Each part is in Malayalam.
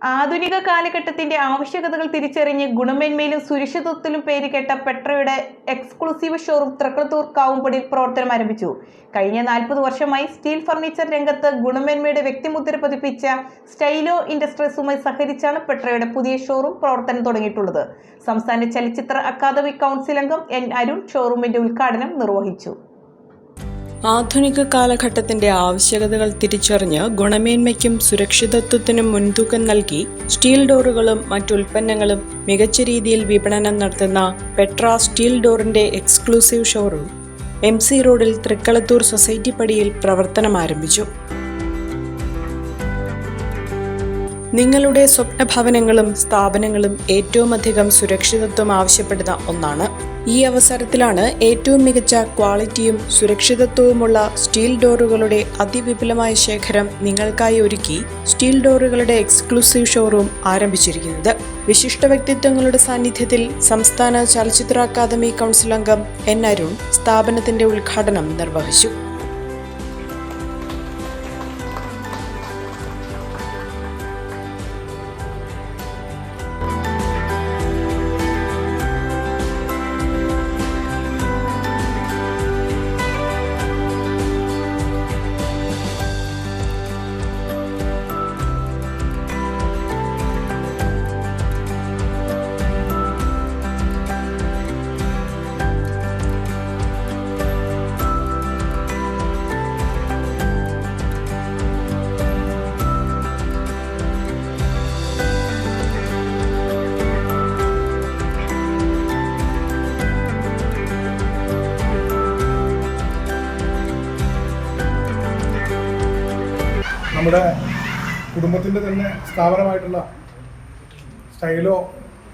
ആധുനിക കാലഘട്ടത്തിന്റെ ആവശ്യകതകൾ തിരിച്ചറിഞ്ഞ് ഗുണമേന്മയിലും സുരക്ഷിതത്വത്തിലും പേര് കേട്ട പെട്രയുടെ എക്സ്ക്ലൂസീവ് ഷോറൂം തൃക്കളത്തൂർ കാവുംപടിയിൽ പ്രവർത്തനം ആരംഭിച്ചു. കഴിഞ്ഞ നാൽപ്പത് വർഷമായി സ്റ്റീൽ ഫർണിച്ചർ രംഗത്ത് ഗുണമേന്മയുടെ വ്യക്തിമുദ്ര പതിപ്പിച്ച സ്റ്റൈലോ ഇൻഡസ്ട്രീസുമായി സഹകരിച്ചാണ് പെട്രയുടെ പുതിയ ഷോറൂം പ്രവർത്തനം തുടങ്ങിയിട്ടുള്ളത്. സംസ്ഥാന ചലച്ചിത്ര അക്കാദമി കൗൺസിൽ അംഗം എൻ അരുൺ ഷോറൂമിന്റെ ഉദ്ഘാടനം നിർവഹിച്ചു. ആധുനിക കാലഘട്ടത്തിന്റെ ആവശ്യകതകൾ തിരിച്ചറിഞ്ഞ് ഗുണമേന്മയ്ക്കും സുരക്ഷിതത്വത്തിനും മുൻതൂക്കം നൽകി സ്റ്റീൽ ഡോറുകളും മറ്റുൽപ്പന്നങ്ങളും മികച്ച രീതിയിൽ വിപണനം നടത്തുന്ന പെട്ര സ്റ്റീൽ ഡോറിന്റെ എക്സ്ക്ലൂസീവ് ഷോറൂം. എം സി റോഡിൽ തൃക്കളത്തൂർ സൊസൈറ്റി പടിയിൽ പ്രവർത്തനം ആരംഭിച്ചു നിങ്ങളുടെ സ്വപ്ന ഭവനങ്ങളും സ്ഥാപനങ്ങളും ഏറ്റവും അധികം സുരക്ഷിതത്വം ആവശ്യപ്പെടുന്ന ഒന്നാണ്. ഈ അവസരത്തിലാണ് ഏറ്റവും മികച്ച ക്വാളിറ്റിയും സുരക്ഷിതത്വവുമുള്ള സ്റ്റീൽ ഡോറുകളുടെ അതിവിപുലമായ ശേഖരം നിങ്ങൾക്കായി ഒരുക്കി സ്റ്റീൽ ഡോറുകളുടെ എക്സ്ക്ലൂസീവ് ഷോറൂം ആരംഭിച്ചിരിക്കുന്നത്. വിശിഷ്ട വ്യക്തിത്വങ്ങളുടെ സാന്നിധ്യത്തിൽ സംസ്ഥാന ചലച്ചിത്ര അക്കാദമി കൗൺസിൽ അംഗം എൻ അരുൺ സ്ഥാപനത്തിന്റെ ഉദ്ഘാടനം നിർവഹിച്ചു. നമ്മുടെ കുടുംബത്തിന്റെ തന്നെ സ്ഥാപനമായിട്ടുള്ള സ്റ്റൈലോ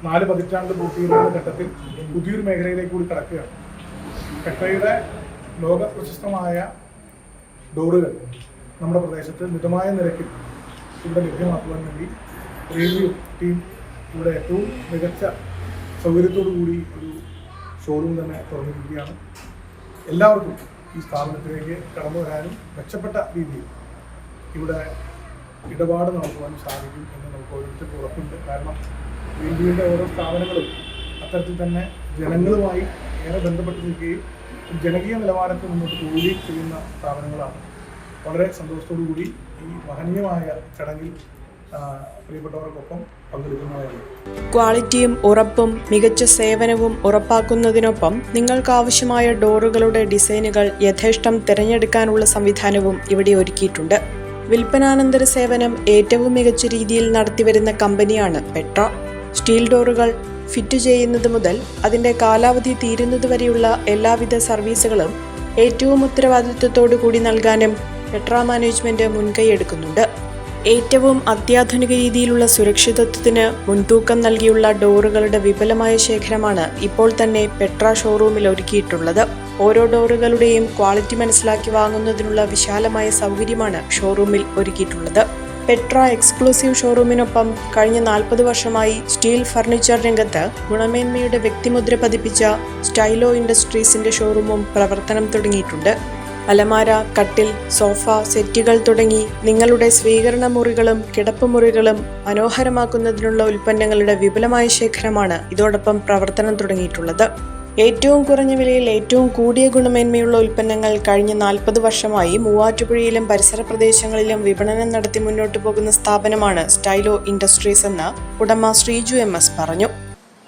നാല് പതിറ്റാണ്ട് പൂർത്തീകരിക്കുന്ന ഘട്ടത്തിൽ പുതിയൊരു മേഖലയിലേക്ക് കൂടി കടക്കുകയാണ്. കെട്ടയുടെ ലോക പ്രശസ്തമായ ഡോറുകൾ നമ്മുടെ പ്രദേശത്ത് മിതമായ നിരക്കിൽ ഇവിടെ ലഭ്യമാക്കുവാൻ വേണ്ടി റേഡിയോ ടീം ഇവിടെ ഏറ്റവും മികച്ച സൗകര്യത്തോടു കൂടി ഒരു ഷോറൂം തന്നെ തുറന്നിരിക്കുകയാണ്. എല്ലാവർക്കും ഈ സ്ഥാപനത്തിലേക്ക് കടന്നു വരാനും മെച്ചപ്പെട്ട രീതിയിൽ ഇവിടെ ഇടപാട് നടത്തുവാൻ സാധിക്കും എന്ന് നമുക്ക് ഓരോരുത്തർക്കും ഉറപ്പുണ്ട്. കാരണം റെയിൽവേയുടെ ഓരോ സ്ഥാപനങ്ങളും അത്തരത്തിൽ തന്നെ ജനങ്ങളുമായി ഏറെ ബന്ധപ്പെട്ട് നിൽക്കുകയും ജനകീയ നിലവാരത്തിൽ മുന്നോട്ട് പോവുകയും ചെയ്യുന്ന സ്ഥാപനങ്ങളാണ്. വളരെ സന്തോഷത്തോടു കൂടി ഈ മഹനീയമായ ചടങ്ങിൽ ക്വാളിറ്റിയും ഉറപ്പും മികച്ച സേവനവും ഉറപ്പാക്കുന്നതിനൊപ്പം നിങ്ങൾക്കാവശ്യമായ ഡോറുകളുടെ ഡിസൈനുകൾ യഥേഷ്ടം തിരഞ്ഞെടുക്കാനുള്ള സംവിധാനവും ഇവിടെ ഒരുക്കിയിട്ടുണ്ട്. വിൽപ്പനാനന്തര സേവനം ഏറ്റവും മികച്ച രീതിയിൽ നടത്തിവരുന്ന കമ്പനിയാണ് പെട്ര. സ്റ്റീൽ ഡോറുകൾ ഫിറ്റ് ചെയ്യുന്നത് മുതൽ അതിന്റെ കാലാവധി തീരുന്നതുവരെയുള്ള എല്ലാവിധ സർവീസുകളും ഏറ്റവും ഉത്തരവാദിത്വത്തോടു കൂടി നൽകാനും പെട്ര മാനേജ്മെന്റ് മുൻകൈയെടുക്കുന്നുണ്ട്. ഏറ്റവും അത്യാധുനിക രീതിയിലുള്ള സുരക്ഷിതത്വത്തിന് മുൻതൂക്കം നൽകിയുള്ള ഡോറുകളുടെ വിപുലമായ ശേഖരമാണ് ഇപ്പോൾ തന്നെ പെട്ര ഷോറൂമിൽ ഒരുക്കിയിട്ടുള്ളത്. ഓരോ ഡോറുകളുടെയും ക്വാളിറ്റി മനസ്സിലാക്കി വാങ്ങുന്നതിനുള്ള വിശാലമായ സൗകര്യമാണ് ഷോറൂമിൽ ഒരുക്കിയിട്ടുള്ളത്. പെട്ര എക്സ്ക്ലൂസീവ് ഷോറൂമിനൊപ്പം കഴിഞ്ഞ നാൽപ്പത് വർഷമായി സ്റ്റീൽ ഫർണിച്ചർ രംഗത്ത് ഗുണമേന്മയുടെ വ്യക്തിമുദ്ര പതിപ്പിച്ച സ്റ്റൈലോ ഇൻഡസ്ട്രീസിന്റെ ഷോറൂമും പ്രവർത്തനം തുടങ്ങിയിട്ടുണ്ട്. അലമാര കട്ടിൽ സോഫ സെറ്റുകൾ തുടങ്ങി നിങ്ങളുടെ സ്വീകരണ മുറികളും കിടപ്പുമുറികളും മനോഹരമാക്കുന്നതിനുള്ള ഉൽപ്പന്നങ്ങളുടെ വിപുലമായ ശേഖരമാണ് ഇതോടൊപ്പം പ്രവർത്തനം തുടങ്ങിയിട്ടുള്ളത്. ഏറ്റവും കുറഞ്ഞ വിലയിൽ ഏറ്റവും കൂടിയ ഗുണമേന്മയുള്ള ഉൽപ്പന്നങ്ങൾ കഴിഞ്ഞ നാൽപ്പത് വർഷമായി മൂവാറ്റുപുഴയിലും പരിസര പ്രദേശങ്ങളിലും വിപണനം നടത്തി മുന്നോട്ട് പോകുന്ന സ്ഥാപനമാണ് സ്റ്റൈലോ ഇൻഡസ്ട്രീസ് എന്ന് ഉടമ ശ്രീജു എം എസ് പറഞ്ഞു.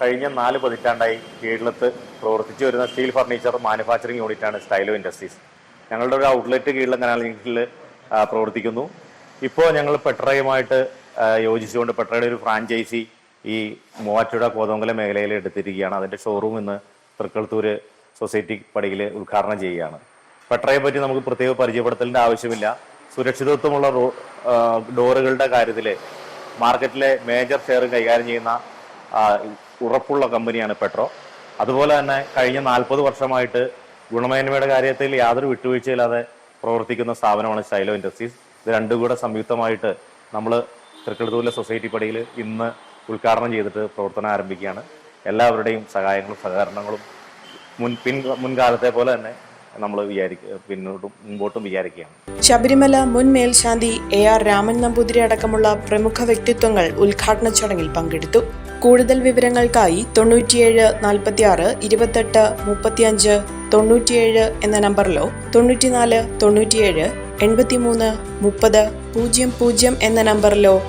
കഴിഞ്ഞ നാല് പതിറ്റാണ്ടായി കേരളത്ത് പ്രവർത്തിച്ചു വരുന്ന സ്റ്റീൽ ഫർണിച്ചർ മാനുഫാക്ചറിംഗ് യൂണിറ്റാണ് സ്റ്റൈലോ ഇൻഡസ്ട്രീസ്. ഞങ്ങളുടെ ഒരു ഔട്ട്ലെറ്റ് കീഴിൽ കനാലിൽ പ്രവർത്തിക്കുന്നു. ഇപ്പോൾ ഞങ്ങൾ പെട്രയുമായിട്ട് യോജിച്ചുകൊണ്ട് പെട്രയുടെ ഒരു ഫ്രാഞ്ചൈസി ഈ മൂവാറ്റുപുഴ കോതമംഗല മേഖലയിൽ എടുത്തിരിക്കുകയാണ്. അതിന്റെ ഷോറൂം ഇന്ന് തൃക്കൽത്തൂർ സൊസൈറ്റി പടിയിൽ ഉദ്ഘാടനം ചെയ്യുകയാണ്. പെട്രയെ പറ്റി നമുക്ക് പ്രത്യേക പരിചയപ്പെടുത്തലിന്റെ ആവശ്യമില്ല. സുരക്ഷിതത്വമുള്ള റോ- ഡോറുകളുടെ കാര്യത്തിൽ മാർക്കറ്റിലെ മേജർ ഷെയർ കൈകാര്യം ചെയ്യുന്ന ഉറപ്പുള്ള കമ്പനിയാണ് പെട്രോ. അതുപോലെ തന്നെ കഴിഞ്ഞ നാൽപ്പത് വർഷമായിട്ട് ഗുണമേന്മയുടെ കാര്യത്തിൽ യാതൊരു വിട്ടുവീഴ്ചയില്ലാതെ പ്രവർത്തിക്കുന്ന സ്ഥാപനമാണ് സ്റ്റൈലോ ഇൻഡസ്ട്രീസ് ഇത് രണ്ടും കൂടെ സംയുക്തമായിട്ട് നമ്മൾ തൃക്കെടുത്തൂരിലെ സൊസൈറ്റി പടിയിൽ ഇന്ന് ഉദ്ഘാടനം ചെയ്തിട്ട് പ്രവർത്തനം ആരംഭിക്കുകയാണ്. എല്ലാവരുടെയും സഹായങ്ങളും സഹകരണങ്ങളും മുൻ പിൻ മുൻകാലത്തെ പോലെ തന്നെ നമ്മൾ പിന്നോട്ടും മുമ്പോട്ടും വിചാരിക്കുകയാണ്. ശബരിമല മുൻ മേൽശാന്തി എ ആർ രാമൻ നമ്പൂതിരി അടക്കമുള്ള പ്രമുഖ വ്യക്തിത്വങ്ങൾ ഉദ്ഘാടന ചടങ്ങിൽ പങ്കെടുത്തു. കൂടുതൽ വിവരങ്ങൾക്കായി തൊണ്ണൂറ്റിയേഴ് നാൽപ്പത്തിയാറ് ഇരുപത്തെട്ട് മുപ്പത്തിയഞ്ച് തൊണ്ണൂറ്റിയേഴ് എന്ന നമ്പറിലോ തൊണ്ണൂറ്റിനാല് തൊണ്ണൂറ്റിയേഴ് എൺപത്തിമൂന്ന് മുപ്പത് പൂജ്യം പൂജ്യം എന്ന നമ്പറിലോ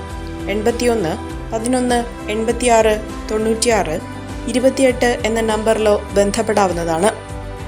എൺപത്തിയൊന്ന് പതിനൊന്ന് എൺപത്തിയാറ് തൊണ്ണൂറ്റിയാറ് ഇരുപത്തിയെട്ട് എന്ന നമ്പറിലോ ബന്ധപ്പെടാവുന്നതാണ്.